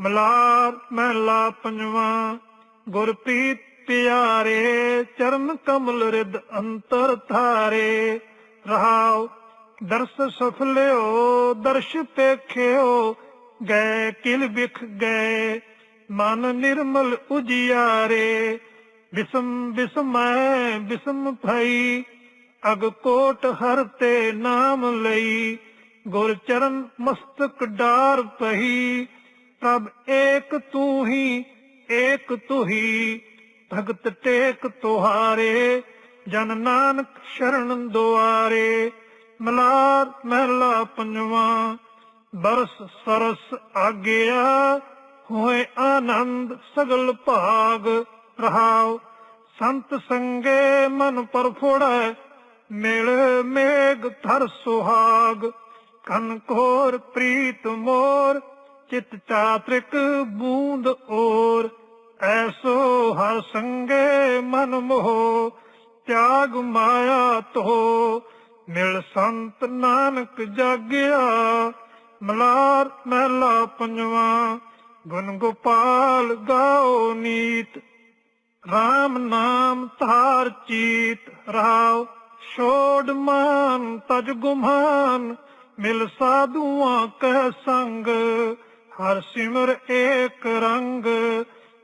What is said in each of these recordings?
ਮਲਾਰ ਮਹਿਲਾ ਪੰਜਵਾਂ ਗੁਰਪ੍ਰੀਤ ਪਿਆਰੇ, ਚਰਨ ਕਮਲ ਰਿਦ ਅੰਤਰ ਧਾਰੇ। ਰਹਾਉ, ਦਰਸ ਸਫਲਿਓ ਦਰਸ਼ ਪੇਖਿਓ ਗਏ ਕਿਲ ਬਿਖ ਗਏ, ਮਨ ਨਿਰਮਲ ਉਜਿਆਰੇ। ਬਿਸਮ ਬਿਸਮੈ ਬਿਸਮ ਭਈ, ਅਗ ਕੋਟ ਹਰ ਤੇ ਨਾਮ ਲਈ, ਗੁਰ ਚਰਨ ਮਸਤਕ ਡਾਰ ਪਹੀ। ਪ੍ਰਭ ਏਕ ਤੂੰ ਹੀ, ਏਕ ਤੂੰ ਹੀ, ਭਗਤ ਟੇਕ ਤੁਹਾਰੇ, ਜਨ ਨਾਨਕ ਸ਼ਰਨ ਦੁਆਰੇ, ਮਲਾਰ ਮਹਿਲਾ ਪੰਜਵਾਂ, ਬਰਸ ਸਰਸ ਆਗਿਆ, ਹੋਏ ਆਨੰਦ ਸਗਲ ਭਾਗ ਰਹਾਉ, ਸੰਤ ਸੰਗੇ ਮਨ ਪਰਫੋੜੈ ਮਿਲ ਮੇਗ ਧਰ ਸੁਹਾਗ, ਕਨ ਕੋਰ ਪ੍ਰੀਤ ਮੋਰ ਚਿਤ ਚਾਤ੍ਰਿਕ ਬੂੰਦ ਔਰ, ਐਸੋ ਹਰ ਸੰਗੇ ਮਨ ਮੋਹ, ਤਿਆਗ ਮਾਇਆ ਤੋ ਮਿਲ ਸੰਤ ਨਾਨਕ ਜਾਗਿਆ, ਮਲਾਰ ਮਹਿਲਾ ਪੰਜਵਾਂ, ਗੁਣ ਗੋਪਾਲ ਗਾਓ ਨੀਤ RAM ਨਾਮ ਧਾਰ ਚੀਤ ਰਾਵ ਛੋੜ ਮਾਨ ਤਜ ਗੁਮਾਨ, ਮਿਲ ਸਾਧੂਆਂ ਕਹਿ ਸੰਗ ਹਰ ਸਿਮਰ ਏਕ ਰੰਗ,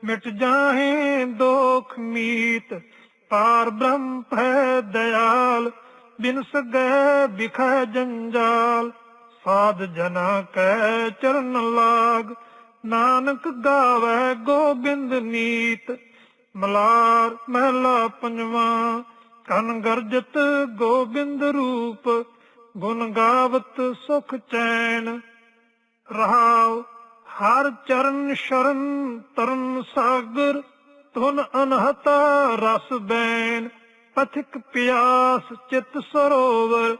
ਮਿਟ ਜਾਹੇ ਦੋਖ ਮੀਤ। ਪਾਰ ਬ੍ਰਹਮ ਭੈ ਦਇਆਲ, ਬਿਨ ਸਗੈ ਬਿਖੈ ਜੰਜਾਲ। ਸਾਧ ਜਨਾ ਕੈ ਚਰਨ ਲਾਗ, ਨਾਨਕ ਗਾਵੇ ਗੋਬਿੰਦ ਨੀਤ। ਮਲਾਰ ਮਹਿਲਾ ਪੰਜਵਾਂ, ਕਨ ਗਰਜਤ ਗੋਬਿੰਦ ਰੂਪ। ਗੁਣ ਗਾਵਤ ਸੁਖ ਚੈਨ, ਰਹਾਉ ਹਰ ਚਰਨ ਸ਼ਰਨ ਤਰਨ ਸਾਗਰ, ਧੁਨ ਅਨਹਤਾ ਰਸ ਬੈਨ ਪਥਿਕ ਪਿਆਸ ਚਿਤ ਸਰੋਵਰ,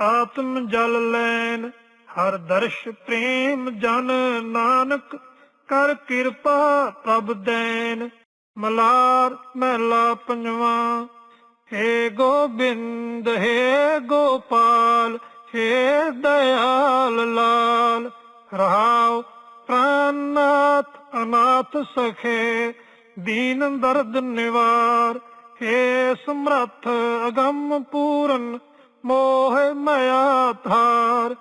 ਆਤਮ ਜਲ ਲੈਨ ਹਰ ਦਰਸ਼ ਪ੍ਰੇਮ ਜਨ ਨਾਨਕ, ਕਰ ਕਿਰਪਾ ਪ੍ਰਭ ਦੇਨ ਮਲਾਰ ਮਹਿਲਾ ਪੰਜਵਾਂ, ਹੇ ਗੋਬਿੰਦ, ਹੇ ਗੋਪਾਲ, ਹੇ ਦਇਆਲ ਲਾਲ। ਰਹਾਉ ਪ੍ਰਾਨਾਥ ਅਨਾਥ ਸਖੇ, ਦੀਨ ਦਰਦ ਨਿਵਾਰ। ਹੇ ਸਮਰੱਥ ਅਗੰਮ ਪੂਰਨ, ਮੋਹ ਮਾਇਆ ਧਾਰ।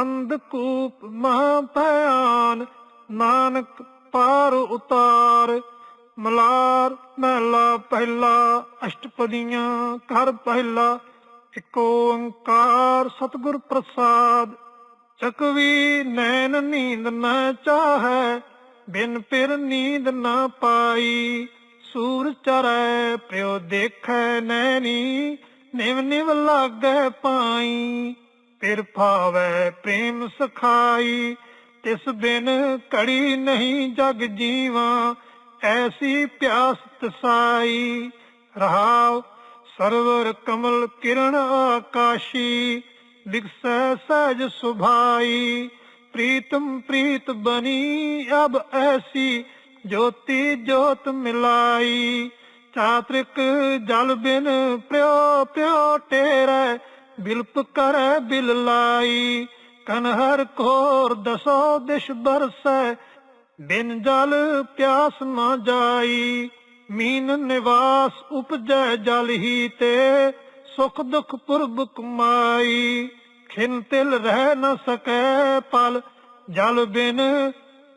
ਅੰਧਕੂਪ ਮਹਾ ਭਿਆਨ ਨਾਨਕ ਪਾਰ ਉਤਾਰ। ਮਲਾਰ ਮਹਿਲਾ ਪਹਿਲਾ, ਅਸ਼ਟਪਦੀਆਂ ਘਰ ਪਹਿਲਾ। ਇਕ ਓੰਕਾਰ ਸਤਿਗੁਰ ਪ੍ਰਸਾਦ ਚਕਵੀ ਨੈਣ ਨੀਂਦ ਨਾ ਚਾਹੈ, ਬਿਨ ਫਿਰ ਨੀਂਦ ਨਾ ਪਾਈ। ਸੂਰ ਚਰੈ ਪਿਓ ਦੇਖੈ ਨੈਣੀ, ਨਿਵ ਨਿਵ ਲਾਗੈ ਪਾਈ। ਫਿਰ ਭਾਵੈ ਪ੍ਰੇਮ ਸਖਾਈ, ਤਿਸ ਬਿਨ ਕੜੀ ਨਹੀਂ ਜਗ ਜੀਵਾ, ਐਸੀ ਪਿਆਸ ਤਸਾਈ। ਰਹਾਉ ਸਰਵਰ ਕਮਲ ਕਿਰਣ ਆਕਾਸ਼ੀ ਵਿਗਸੈ ਸਹਿਜ ਸੁਭਾਈ, ਪ੍ਰੀਤਮ ਪ੍ਰੀਤ ਬਨੀ ਅਬ ਐਸੀ, ਜੋਤੀ ਜੋਤ ਮਿਲਾਈ। ਚਾਤ੍ਰਿਕ ਜਲ ਬਿਨ ਪਿਓ ਪਿਓ ਟੇਰੇ, ਬਿਲਪ ਕਰੈ ਬਿਲ ਲਾਈ। ਕਨਹਰ ਕੋਰ ਦਸੋ ਦਿਸ਼ ਬਰਸੈ, ਬਿਨ ਜਲ ਪਿਆਸ ਨਾ ਜਾਈ। ਮੀਨ ਨਿਵਾਸ ਉਪਜੈ ਜਲ ਹੀ ਤੇ ਸੁਖ ਦੁਖ ਪੁਰਬ ਕਮਾਈ, ਖਿਨ ਤਿਲ ਰਹਿ ਨ ਸਕੈ ਪਲ, ਜਲ ਬਿਨ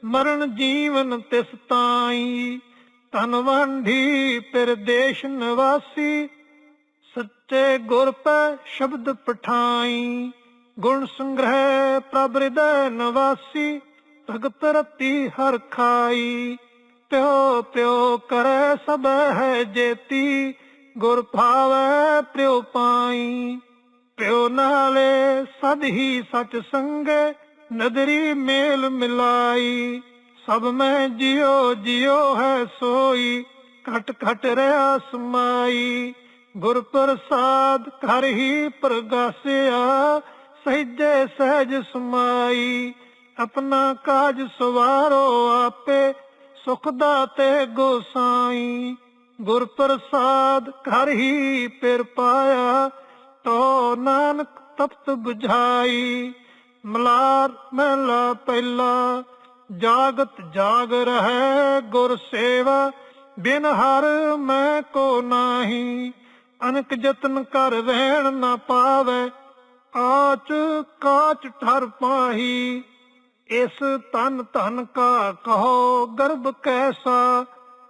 ਮਰਨ ਜੀਵਨ ਤਿਸ ਤਾਈ। ਤਨ ਵੰਢੀ ਪਰਦੇਸ਼ ਨਿਵਾਸੀ, ਸੱਚੇ ਗੁਰ ਪੈ ਸ਼ਬਦ ਪਠਾਈ। ਗੁਣ ਸੰਗ੍ਰਹਿ ਪ੍ਰਭ ਹਿਰਦੈ ਨਿਵਾਸੀ, ਭਗਤ ਰਤੀ ਹਰ ਖਾਈ। ਪਿਓ ਪਿਓ ਕਰੈ ਸਭ ਹੈ ਜੇਤੀ ਗੁਰ ਭਾਵੈ ਪਿਓ ਪਾਈ, ਪਿਓ ਨਾਲੇ ਸਦ ਹੀ ਸਚ ਸੰਗੇ, ਨਦਰੀ ਮੇਲ ਮਿਲਾਈ। ਸਭ ਮੈਂ ਜਿਉ ਜਿਉ ਹੈ ਸੋਈ, ਘਟ ਘਟ ਰਿਆ ਸਮਾਈ। ਗੁਰ ਪ੍ਰਸਾਦ ਘਰ ਹੀ ਪ੍ਰਗਾਸਿਆ, ਸਹਿਜੇ ਸਹਿਜ ਸਮਾਈ। ਆਪਣਾ ਕਾਜ ਸਵਾਰੋ ਆਪੇ, ਸੁਖ ਦਾਤੇ ਗੋਸਾਈ ਗੁਰ ਪ੍ਰਸਾਦ ਘਰ ਹੀ ਪਿਰ ਪਾਇਆ, ਤੋ ਨਾਨਕ ਤਪਤ 부ਝਾਈ ਮਲਾਰ ਮਹਿਲਾ ਪਹਿਲਾ, ਜਾਗਤ ਜਾਗ ਰਹੈ ਗੁਰ ਸੇਵਾ, ਬਿਨ ਹਰ ਮੈਂ ਕੋ ਨਾਹੀ। ਅਨਕ ਜਤਨ ਕਰ ਵਹਿਣ ਨਾ ਪਾਵੇ, ਆਚ ਕਾਚ ਠਰ ਪਾਹੀ। ਇਸ ਤਨ ਧਨ ਕਾ ਕਹੋ ਗਰਭ ਕੈਸਾ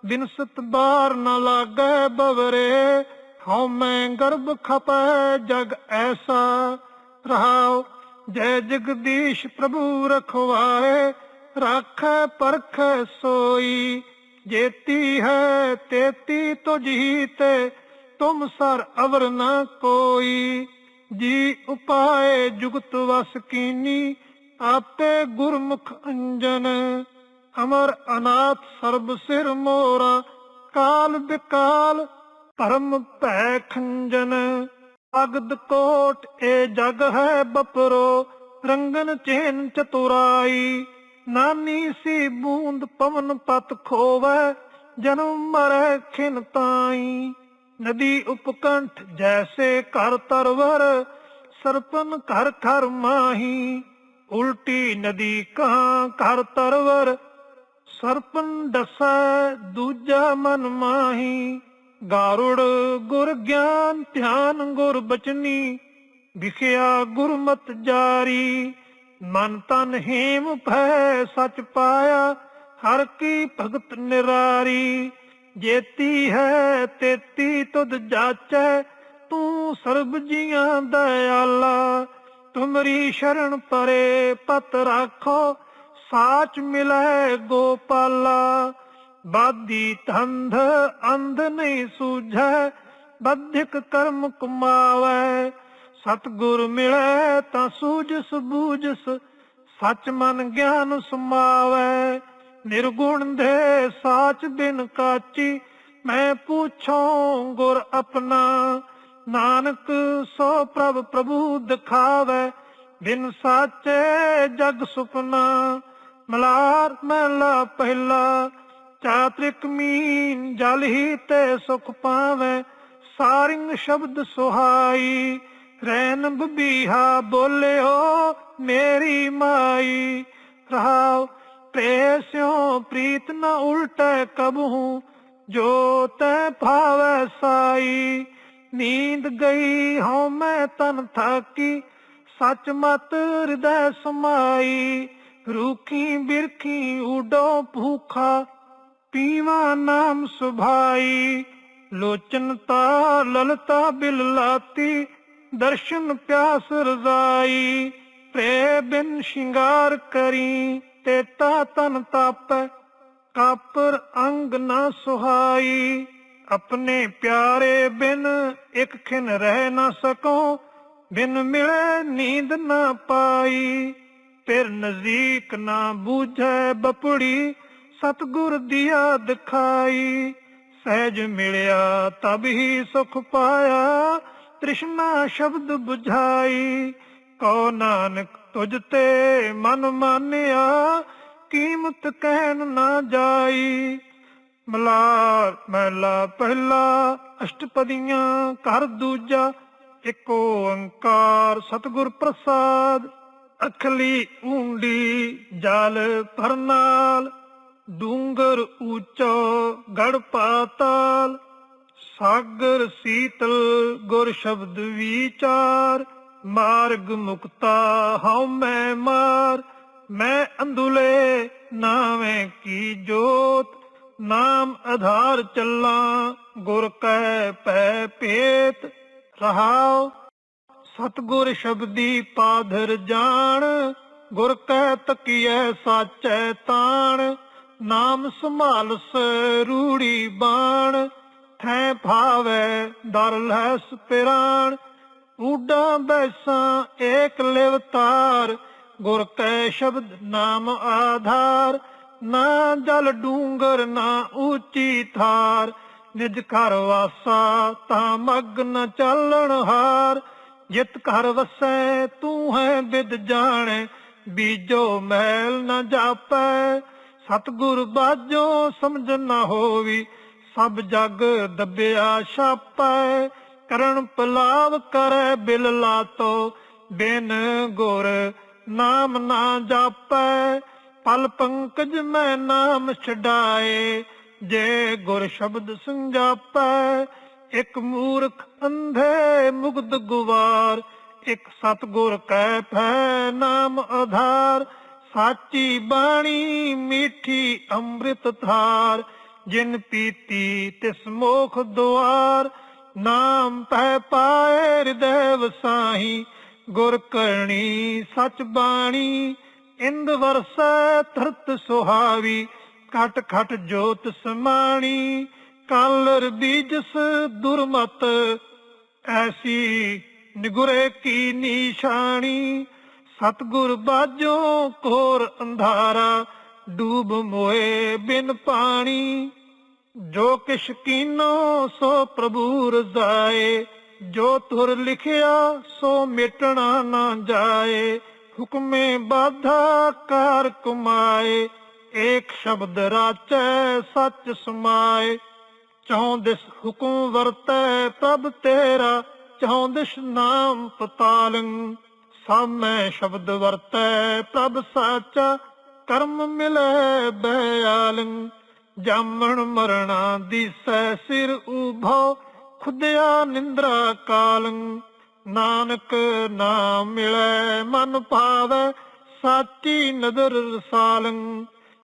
ਬਿਨਸਤ ਬਾਰ ਨ ਲਾਗੈ ਬਵਰੇ, ਹਉ ਮੈਂ ਗਰਬ ਖਪੈ ਜਗ ਐਸਾ। ਰਹਾਉ, ਜੈ ਜਗਦੀਸ਼ ਪ੍ਰਭੂ ਰਖਵਾਏ, ਰਾਖੈ ਪਰਖੈ ਸੋਈ। ਜੇਤੀ ਹੈ ਤੇਤੀ ਤੁਝ ਤੇ, ਤੁਮ ਸਰ ਅਵਰ ਨ ਕੋਈ। ਜੀ ਉਪਾਏ ਜੁਗਤ ਵਸ ਕੀਨੀ, ਆਪੇ ਗੁਰਮੁਖ ਅੰਜਨ। ਅਮਰ ਅਨਾਥ ਸਰਬ ਸਿਰ ਮੋਰਾ, ਕਾਲ ਬਿਕਾਲ ਪਰਮ ਭੈ ਖੰਜਨ। ਅਗਦ ਕੋਟ ਏ ਜਗ ਹੈ ਬਪਰੋ, ਰੰਗਨ ਚੇਨ ਚਤੁਰਾਈ। ਨਾਨੀ ਸੀ ਬੂੰਦ ਪਵਨ ਪਤ ਖੋਵੈ, ਜਨਮ ਮਰੈ ਖਿਨ ਤਾਈ। ਨਦੀ ਉਪਕੰਠ ਜੈਸੇ ਘਰ ਤਰਵਰ, ਸਰਪਨ ਘਰ ਘਰ ਮਾਹੀ। ਉਲਟੀ ਨਦੀ ਕਹਾ ਘਰ ਤਰਵਰ ਸਰਪਨ ਦਸੈ, ਦੂਜਾ ਮਨ ਮਾਹੀ। ਗਾਰੁੜ ਗੁਰ ਗਿਆਨ, ਧਿਆਨ ਗੁਰ ਬਚਨੀ। ਵਿਖਿਆ ਗੁਰਮਤ ਜਾਰੀ। ਮਨ ਤਨ ਹੇਮ ਭੈ, ਸਚ ਪਾਇਆ, ਹਰ ਕੀ ਭਗਤ ਨਿਰਾਰੀ। ਜੇਤੀ ਹੈ, ਤੇਤੀ ਤੁਧ ਜਾਚੈ, ਤੂੰ ਸਰਬ ਜੀਆਂ ਦਇਆਲਾ। ਤੁਮਰੀ ਸ਼ਰਨ ਪਰੇ ਪਤ ਰਾਖੋ ਸਾਚ ਮਿਲੈ ਗੋਪਾਲਾ। ਬਾਦੀ ਤੰਧ ਅੰਧ ਨਹੀਂ ਸੂਝੈ, ਬੱਧਿਕ ਕਰਮ ਕਮਾਵੈ। ਸਤਗੁਰ ਮਿਲੈ ਤਾਂ ਸੂਝਸ ਬੂਝਸ ਸਚ ਮਨ ਗਿਆਨ ਸਮਾਵੈ। ਨਿਰਗੁਣ ਦੇ ਸਾਚ ਬਿਨ ਕਾਚੀ, ਮੈਂ ਪੁੱਛੋਂ ਗੁਰ ਆਪਣਾ। ਨਾਨਕ ਸੋ ਪ੍ਰਭ ਪ੍ਰਭੂ ਦਿਖਾਵੇ, ਬਿਨ ਸਾਚੇ ਜਗ ਸੁਪਨਾ। ਮਲਾਰ ਮਹਿਲਾ ਪਹਿਲਾ, ਚਾਤ੍ਰਿਕ ਮੀਨ ਜਲ ਹੀ ਤੇ ਸੁਖ ਪਾਵੇ, ਸਾਰਿੰਗ ਸ਼ਬਦ ਸੁਹਾਈ, ਰੈਨ ਬਬੀਹਾ ਬੋਲਿਓ ਮੇਰੀ ਮਾਈ। ਰਹਾਉ ਪ੍ਰੇਸਿਓ ਪ੍ਰੀਤ ਨ ਉਲਟੈ ਕਬਹੂ, ਜੋ ਤੈ ਭਾਵੈ ਸਾਈ। ਨੀਂਦ ਗਈ ਹਉ ਮੈਂ ਤਨ ਥਾਕੀ, ਸੱਚ ਮਤ ਹਿਰਦੈ ਸਮਾਈ। ਰੂਖੀ ਬਿਰਖੀ ਉਡੋ ਭੂਖਾ, ਪੀਵਾ ਨਾਮ ਸੁਭਾਈ। ਲੋਚਨ ਤਾ ਲਲਤਾ ਬਿਲ ਲਾਤੀ, ਦਰਸ਼ਨ ਪਿਆਸ ਰਜ਼ਾਈ। ਪ੍ਰੇ ਬਿਨ ਸ਼ਿੰਗਾਰ ਕਰੀ, ਤੇ ਤਾ ਤਨ ਤਾਪੈ, ਕਾਪਰ ਅੰਗ ਨਾ ਸੁਹਾਈ। ਆਪਣੇ ਪਿਆਰੇ ਬਿਨ ਇੱਕ ਖਿਨ ਰਹਿ ਨਾ ਸਕੋ, ਬਿਨ ਮਿਲੇ ਨੀਂਦ ਨਾ ਪਾਈ। ਫਿਰ ਨਜ਼ਦੀਕ ਨਾ ਬੂਝੈ ਬਪੜੀ, ਸਤਗੁਰ ਦੀਆ ਦਿਖਾਈ ਸਹਿਜ ਮਿਲਿਆ ਤਬ ਹੀ ਸੁਖ ਪਾਇਆ, ਤ੍ਰਿਸ਼ਨਾ ਸ਼ਬਦ 부ਝਾਈ ਕੋ ਨਾਨਕ ਤੁਝ ਤੇ ਮਨ ਮਾਨਿਆ, ਕੀਮਤ ਕਹਿਣ ਨਾ ਜਾਈ। ਮਲਾਰ ਮਹਿਲਾ ਪਹਿਲਾ, ਅਸ਼ਟਪਦੀਆਂ ਘਰ ਦੂਜਾ, ਇੱਕ ਓੰਕਾਰ ਸਤਿਗੁਰ ਪ੍ਰਸਾਦ। ਅਖਲੀ ਊਂਡੀ ਜਲ ਭਰਨਾਲ ਡੂੰਗਰ ਉੱਚੋ ਗੜ ਪਾਤਾਲ, ਸਾਗਰ ਸੀਤਲ ਗੁਰ ਸ਼ਬਦ ਵਿਚਾਰ, ਮਾਰਗ ਮੁਕਤਾ ਹਉ ਮੈਂ ਮਾਰ, ਮੈਂ ਅੰਦੁਲੇ ਨਾਵੇਂ ਕੀ ਜੋਤ, ਨਾਮ ਆਧਾਰ ਚੱਲਾਂ ਗੁਰ ਕੈ ਪੈ ਭੇਤ, ਰਹਾਉ ਸਤਗੁਰ ਸ਼ਬਦੀ ਪਾਧਰ ਜਾਣ, ਗੁਰ ਕਹਿ ਤਕੀਐ ਸਾਚੈ ਤਾਣ, ਨਾਮ ਸੰਭਾਲਸ ਰੂੜੀ ਬਾਣ, ਥੈ ਭਾਵੈ ਦਰ ਲੈਸ ਪਿਰਾਣ, ਊਡਾ ਬੈਸਾਂ ਏਕ ਲਿਵਤਾਰ ਗੁਰ ਕੈ ਸ਼ਬਦ ਨਾਮ ਆਧਾਰ, ਨਾ ਜਲ ਡੂੰਗਰ ਨਾ ਉੱਚੀ ਥਾਰ, ਨਿਜ ਘਰ ਵਾਸਾ ਤਾਂ ਮਗਨ ਨ ਚੱਲਣ ਹਾਰ ਜਿਤ ਘਰ ਵਸੈ, ਤੂੰ ਹੈ ਵਿਦ ਜਾਣੇ, ਬੀਜੋ ਮਹਿਲ ਨ ਜਾਪੈ। ਸਤਗੁਰ ਬਾਝੋ ਸਮਝ ਨਾ ਹੋਵੀ, ਸਭ ਜਗ ਦੱਬਿਆ ਛਾਪੈ। ਕਰਨ ਪਲਾਵ ਕਰੈ ਬਿਲ ਲਾਤੋ, ਬਿਨ ਗੁਰ ਨਾਮ ਨਾ ਜਾਪੈ। ਪਲ ਪੰਕਜ ਮੈਂ ਨਾਮ ਛਡਾਏ, ਜੇ ਗੁਰ ਸ਼ਬਦ ਸੰਜਾਪੈ ਇੱਕ ਮੂਰਖ ਅੰਧੇ ਮੁਗਦ ਗੁਵਾਰ, ਇੱਕ ਸਤਗੁਰ ਕੈ ਭੈ ਨਾਮ ਆਧਾਰ, ਸਾਚੀ ਬਾਣੀ ਮੀਠੀ ਅੰਮ੍ਰਿਤ ਧਾਰ ਜਿਨ ਪੀਤੀ ਤਿਸ ਮੋਖ ਦੁਆਰ, ਨਾਮ ਪੈ ਪਾਏ ਹਿਰਦੈ ਵਸਾਹੀ ਗੁਰ ਕਰਨੀ ਸਚ ਬਾਣੀ, ਇੰਦ ਵਰਸੈ ਧਰਤ ਸੁਹਾਵੀ ਖਟ ਖਟ ਜੋਤ ਸਮਾਣੀ। ਕਾਲਰ ਬੀਜਸ ਦੁਰਮਤ, ਐਸੀ ਨਿਗੁਰੇ ਕੀ ਨਿਸ਼ਾਨੀ। ਸਤਗੁਰ ਬਾਝੋਂ ਘੋਰ ਅੰਧਾਰਾ, ਡੂਬ ਮੋਏ ਬਿਨ ਪਾਣੀ। ਜੋ ਕਿਛ ਕੀਨੋ ਸੋ ਪ੍ਰਭੂ ਰਜ਼ਾਏ ਜੋ ਤੁਰ ਲਿਖਿਆ ਸੋ ਮਿਟਣਾ ਨਾ ਜਾਏ। ਹੁਕਮੇ ਬਾਧਾ ਕਾਰ ਕਮਾਏ, ਏਕ ਸ਼ਬਦ ਰਾਚੈ ਸੱਚ ਸਮਾਏ। ਚਾਹੁੰਦਿਸ ਹੁਕਮ ਵਰਤੈ ਪ੍ਰਭ ਤੇਰਾ, ਚਾਹੁੰਦਿਸ ਨਾਮ ਪਤਾਲੰ। ਸਾਮੈ ਸ਼ਬਦ ਵਰਤੈ ਪ੍ਰਭ ਸਾਚਾ, ਕਰਮ ਮਿਲੈ ਬਿਆਲੰ ਜਾਮਣ ਮਰਣਾ ਦੀਸੈ ਸਿਰ ਉਭੋ ਖੁਦਿਆ ਨਿੰਦਰਾ ਕਾਲੰ। ਨਾਨਕ ਨਾਮ ਮਿਲੈ ਮਨ ਭਾਵੈ, ਸਾਚੀ ਨਦਰ ਰਸਾਲੰ।